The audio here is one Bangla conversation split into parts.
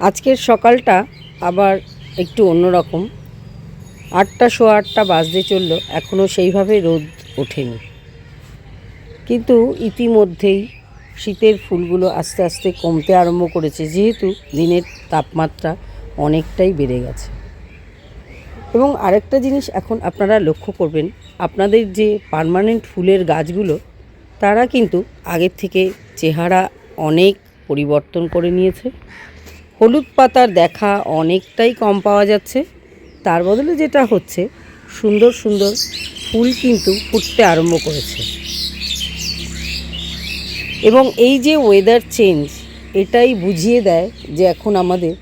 আজকের সকালটা আবার একটু অন্যরকম। আটটা সোয়া আটটা বাজতে চলল এখনও সেইভাবে রোদ ওঠেনি। কিন্তু ইতিমধ্যেই শীতের ফুলগুলো আস্তে আস্তে কমতে আরম্ভ করেছে, যেহেতু দিনের তাপমাত্রা অনেকটাই বেড়ে গেছে। এবং আরেকটা জিনিস এখন আপনারা লক্ষ্য করবেন, আপনাদের যে পার্মানেন্ট ফুলের গাছগুলো, তারা কিন্তু আগের থেকে চেহারা অনেক পরিবর্তন করে নিয়েছে। হলুদ পাতার দেখা অনেকটাই কম পাওয়া যাচ্ছে। তার বদলে যেটা হচ্ছে, সুন্দর সুন্দর ফুল কিন্তু ফুটতে আরম্ভ করেছে। এবং এই যে ওয়েদার চেঞ্জ এটাই বুঝিয়ে দেয় যে এখন আমাদের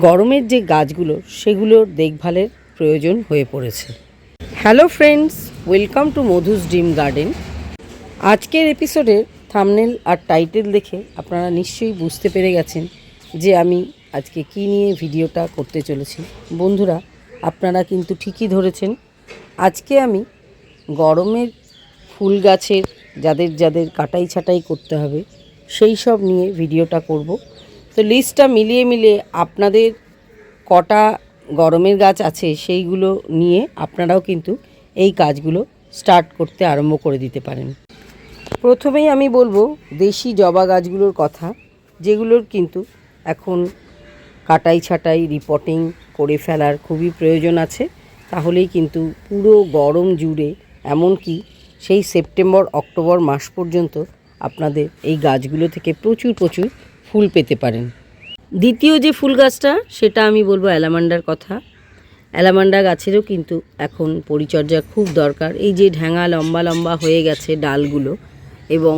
গরমের যে গাছগুলো, সেগুলোর দেখভালের প্রয়োজন হয়ে পড়েছে। Hello friends welcome to Madhu's dream garden আজকের এপিসোডের থামনেল আর টাইটেল দেখে আপনারা নিশ্চয়ই বুঝতে পেরে গেছেন যে আমি আজকে কী নিয়ে ভিডিওটা করতে চলেছি। বন্ধুরা, আপনারা কিন্তু ঠিকই ধরেছেন। আজকে আমি গরমের ফুল গাছের যাদের যাদের কাটাই ছাটাই করতে হবে, সেই সব নিয়ে ভিডিওটা করব। তো লিস্টটা মিলিয়ে মিলিয়ে আপনাদের কটা গরমের গাছ আছে সেইগুলো নিয়ে আপনারাও কিন্তু এই কাজগুলো স্টার্ট করতে আরম্ভ করে দিতে পারেন। প্রথমেই আমি বলব দেশি জবা গাছগুলোর কথা, যেগুলোর কিন্তু এখন কাটাই ছাটাই রিপোর্টিং করে ফেলার খুবই প্রয়োজন আছে। তাহলেই কিন্তু পুরো গরম জুড়ে, এমনকি সেই সেপ্টেম্বর, অক্টোবর মাস পর্যন্ত আপনাদের এই গাছগুলো থেকে প্রচুর প্রচুর ফুল পেতে পারেন। দ্বিতীয় যে ফুল গাছটা, সেটা আমি বলব অ্যালামান্ডার কথা। অ্যালামান্ডা গাছেরও কিন্তু এখন পরিচর্যা খুব দরকার। এই যে ঢ্যাঙা লম্বা লম্বা হয়ে গেছে ডালগুলো এবং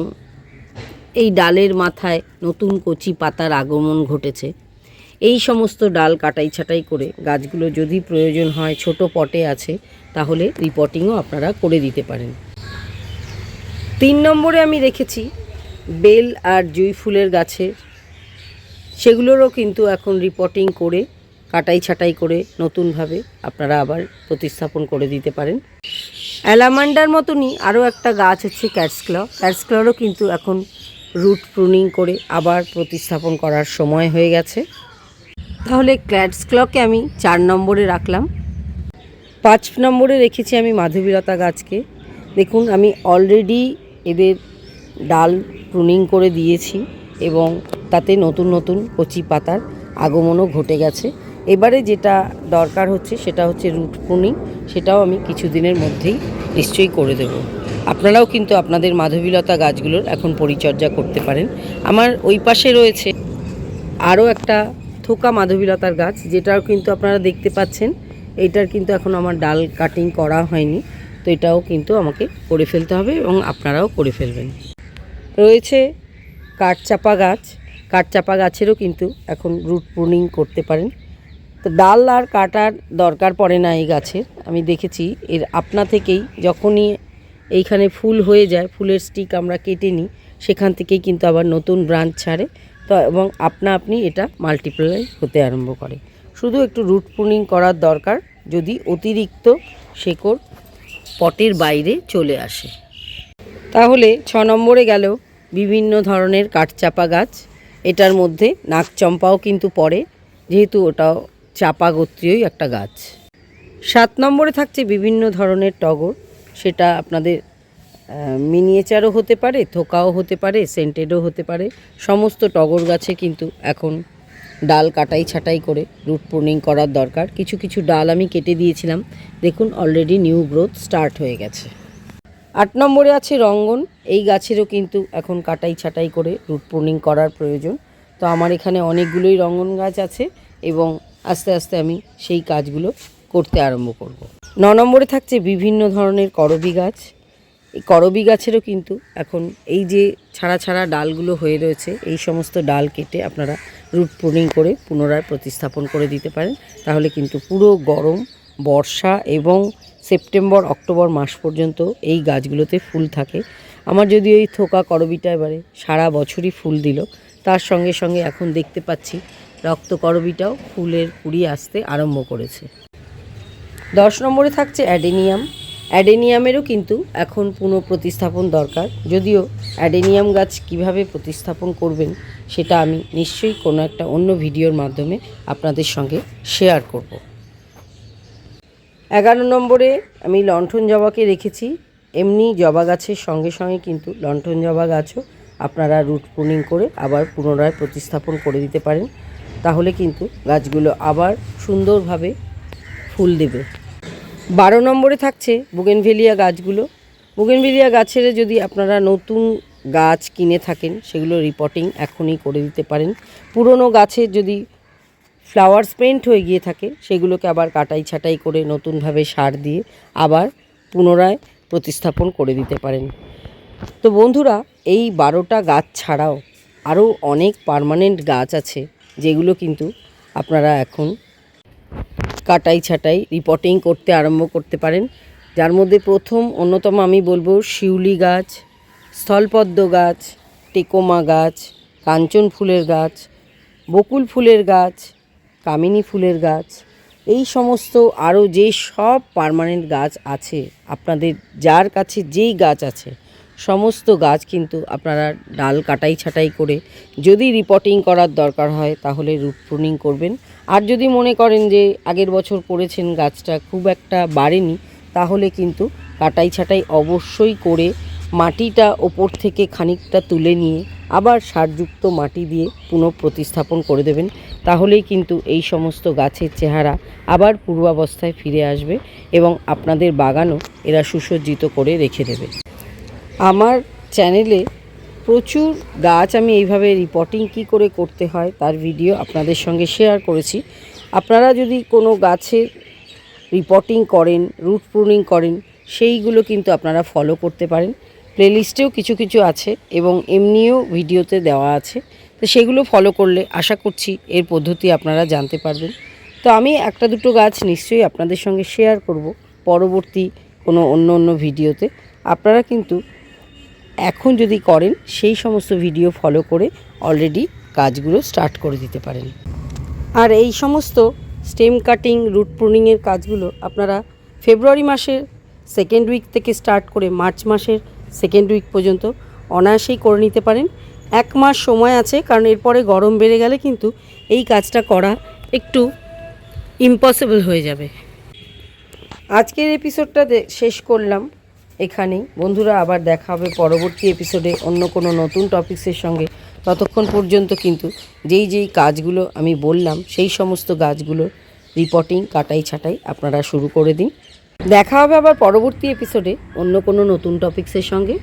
এই ডালের মাথায় নতুন কচি পাতার আগমন ঘটেছে। এই সমস্ত ডাল কাটাই ছাটাই করে গাছগুলো যদি প্রয়োজন হয় ছোট পটে আছে, তাহলে রিপোর্টিংও আপনারা করে দিতে পারেন। তিন নম্বরে আমি রেখেছি বেল আর জুঁই ফুলের গাছের সেগুলোরও কিন্তু এখন রিপোর্টিং করে, কাটাই ছাটাই করে নতুনভাবে আপনারা আবার প্রতিস্থাপন করে দিতে পারেন। অ্যালামান্ডার মতনই আরও একটা গাছ হচ্ছে ক্যাটসক্ল ক্যাটসক্লরও কিন্তু এখন রুট প্রুনিং করে আবার প্রতিস্থাপন করার সময় হয়ে গেছে। তাহলে ক্ল্যাটসক্লকে আমি চার নম্বরে রাখলাম। পাঁচ নম্বরে রেখেছি আমি মাধবীলতা গাছকে। দেখুন, আমি অলরেডি এদের ডাল প্রুনিং করে দিয়েছি এবং তাতে নতুন নতুন কচি পাতার আগমনও ঘটে গেছে। এবারে যেটা দরকার হচ্ছে সেটা হচ্ছে রুট প্রুনিং, সেটাও আমি কিছুদিনের মধ্যেই নিশ্চয়ই করে দেব। আপনারাও কিন্তু আপনাদের মাধবীলতা গাছগুলোর এখন পরিচর্যা করতে পারেন। আমার ওই পাশে রয়েছে আরও একটা থোকা মাধবীলতার গাছ, যেটাও কিন্তু আপনারা দেখতে পাচ্ছেন। এইটার কিন্তু এখন আমার ডাল কাটিং করা হয়নি, তো এটাও কিন্তু আমাকে করে ফেলতে হবে এবং আপনারাও করে ফেলবেন। রয়েছে কাঠচাপা গাছ, কাঠচাপা গাছেরও কিন্তু এখন রুট প্রুনিং করতে পারেন। তো ডাল আর কাটার দরকার পড়ে না এই গাছের। আমি দেখেছি এর আপনা থেকেই যখনই এইখানে ফুল হয়ে যায়, ফুলের স্টিক আমরা কেটে নিই, সেখান থেকেই কিন্তু আবার নতুন ব্রাঞ্চ ছাড়ে। তো এবং আপনা আপনি এটা মাল্টিপ্লাই হতে আরম্ভ করে। শুধু একটু রুট প্রুনিং করার দরকার, যদি অতিরিক্ত শেকড় পটের বাইরে চলে আসে। তাহলে ছ নম্বরে গেল বিভিন্ন ধরনের কাঠচাপা গাছ। এটার মধ্যে নাকচম্পাও কিন্তু পড়ে, যেহেতু ওটাও চাপা গোত্রীয়ই একটা গাছ। সাত নম্বরে থাকছে বিভিন্ন ধরনের টগর। সেটা আপনাদের মিনিয়েচারও হতে পারে, থোকাও হতে পারে, সেন্টেডও হতে পারে। সমস্ত টগর গাছে কিন্তু এখন ডাল কাটাই ছাটাই করে, রুট প্রুনিং করার দরকার। কিছু কিছু ডাল আমি কেটে দিয়েছিলাম। দেখুন অলরেডি নিউ গ্রোথ স্টার্ট হয়ে গেছে। আট নম্বরে আছে রঙ্গন। এই গাছেরও কিন্তু এখন কাটাই ছাটাই করে, রুট প্রুনিং করার প্রয়োজন। তো আমার এখানে অনেকগুলোই রঙ্গন গাছ আছে এবং আস্তে আস্তে আমি সেই কাজগুলো করতে আরম্ভ করব। ন নম্বরে থাকছে বিভিন্ন ধরনের করবি গাছ। এই করবি গাছেরও কিন্তু এখন এই যে ছাড়া ছাড়া ডালগুলো হয়ে রয়েছে, এই সমস্ত ডাল কেটে আপনারা রুট প্রুনিং করে পুনরায় প্রতিস্থাপন করে দিতে পারেন। তাহলে কিন্তু পুরো গরম, বর্ষা এবং সেপ্টেম্বর, অক্টোবর মাস পর্যন্ত এই গাছগুলোতে ফুল থাকে। আমার যদি ওই থোকা করবিটা এবারে সারা বছরই ফুল দিল, তার সঙ্গে সঙ্গে এখন দেখতে পাচ্ছি রক্ত করবিটাও ফুলের কুড়ি আসতে আরম্ভ করেছে। দশ নম্বরে থাকছে অ্যাডেনিয়াম। অ্যাডেনিয়ামেরও কিন্তু এখন পুনঃপ্রতিস্থাপন দরকার। যদিও অ্যাডেনিয়াম গাছ কীভাবে প্রতিস্থাপন করবেন সেটা আমি নিশ্চয়ই কোনো একটা অন্য ভিডিওর মাধ্যমে আপনাদের সঙ্গে শেয়ার করব। এগারো নম্বরে আমি লণ্ঠন জবাকে রেখেছি। এমনি জবা গাছের সঙ্গে সঙ্গে কিন্তু লণ্ঠন জবা গাছও আপনারা রুট প্রুনিং করে আবার পুনরায় প্রতিস্থাপন করে দিতে পারেন। তাহলে কিন্তু গাছগুলো আবার সুন্দরভাবে ফুল দেবে। বারো নম্বরে থাকছে বুগেনভেলিয়া গাছগুলো। বুগেনভেলিয়া গাছের যদি আপনারা নতুন গাছ কিনে থাকেন, সেগুলো রিপোর্টিং এখনই করে দিতে পারেন। পুরনো গাছের যদি ফ্লাওয়ার স্পেন্ট হয়ে গিয়ে থাকে, সেগুলোকে আবার কাটাই ছাটাই করে নতুনভাবে সার দিয়ে আবার পুনরায় প্রতিস্থাপন করে দিতে পারেন। তো বন্ধুরা, এই বারোটা গাছ ছাড়াও আরও অনেক পার্মানেন্ট গাছ আছে। যেগুলো কিন্তু আপনারা এখন কাটাই ছাটাই রিপোর্টিং করতে আরম্ভ করতে পারেন। যার মধ্যে প্রথম অন্যতম আমি বলব শিউলি গাছ, স্থলপদ্ম গাছ, টেকোমা গাছ, কাঞ্চন ফুলের গাছ, বকুল ফুলের গাছ, কামিনী ফুলের গাছ, এই সমস্ত আরও যে সব পার্মানেন্ট গাছ আছে, আপনাদের যার কাছে যেই গাছ আছে সমস্ত গাছ কিন্তু আপনারা ডাল কাটাই ছাটাই করে যদি রিপোর্টিং করার দরকার হয়, তাহলে রুট প্রুনিং করবেন। আর যদি মনে করেন যে আগের বছর করেছেন গাছটা খুব একটা বাড়েনি, তাহলে কিন্তু কাটাই ছাটাই অবশ্যই করে মাটিটা ওপর থেকে খানিকটা তুলে নিয়ে আবার সারযুক্ত মাটি দিয়ে পুনঃপ্রতিস্থাপন করে দেবেন। তাহলেই কিন্তু এই সমস্ত গাছের চেহারা আবার পূর্বাবস্থায় ফিরে আসবে এবং আপনাদের বাগানও এরা সুসজ্জিত করে রেখে দেবে। আমার চ্যানেলে প্রচুর গাছ আমি এইভাবে রিপোর্টিং কি করে করতে হয় তার ভিডিও আপনাদের সঙ্গে শেয়ার করেছি। আপনারা যদি কোনো গাছের রিপোর্টিং করেন রুট প্রুনিং করেন, সেইগুলো কিন্তু আপনারা ফলো করতে পারেন। প্লেলিস্টেও কিছু কিছু আছে এবং এমনিও ভিডিওতে দেওয়া আছে। তো সেগুলো ফলো করলে আশা করছি এর পদ্ধতি আপনারা জানতে পারবেন। তো আমি একটা দুটো গাছ নিশ্চয়ই আপনাদের সঙ্গে শেয়ার করব। পরবর্তী কোনো অন্য অন্য ভিডিওতে আপনারা কিন্তু এখন যদি করেন, সেই সমস্ত ভিডিও ফলো করে অলরেডি কাজগুলো স্টার্ট করে দিতে পারেন। আর এই সমস্ত স্টেম কাটিং রুট প্রুনিংয়ের কাজগুলো আপনারা ফেব্রুয়ারি মাসের সেকেন্ড উইক থেকে স্টার্ট করে মার্চ মাসের সেকেন্ড উইক পর্যন্ত অনায়াসেই করে নিতে পারেন। এক মাস সময় আছে, কারণ এরপরে গরম বেড়ে গেলে কিন্তু এই কাজটা করা একটু ইম্পসিবল হয়ে যাবে। আজকের এপিসোডটা শেষ করলাম। এখানেই। বন্ধুরা, আবার দেখা হবে পরবর্তী এপিসোডে অন্য কোনো নতুন টপিক্সের সঙ্গে। ততক্ষণ পর্যন্ত কিন্তু যেই যেই কাজগুলো আমি বললাম, সেই সমস্ত গাছগুলো রিপোর্টিং কাটাই ছাটাই আপনারা শুরু করে দিন। দেখা হবে আবার পরবর্তী এপিসোডে অন্য কোনো নতুন টপিক্সের সঙ্গে।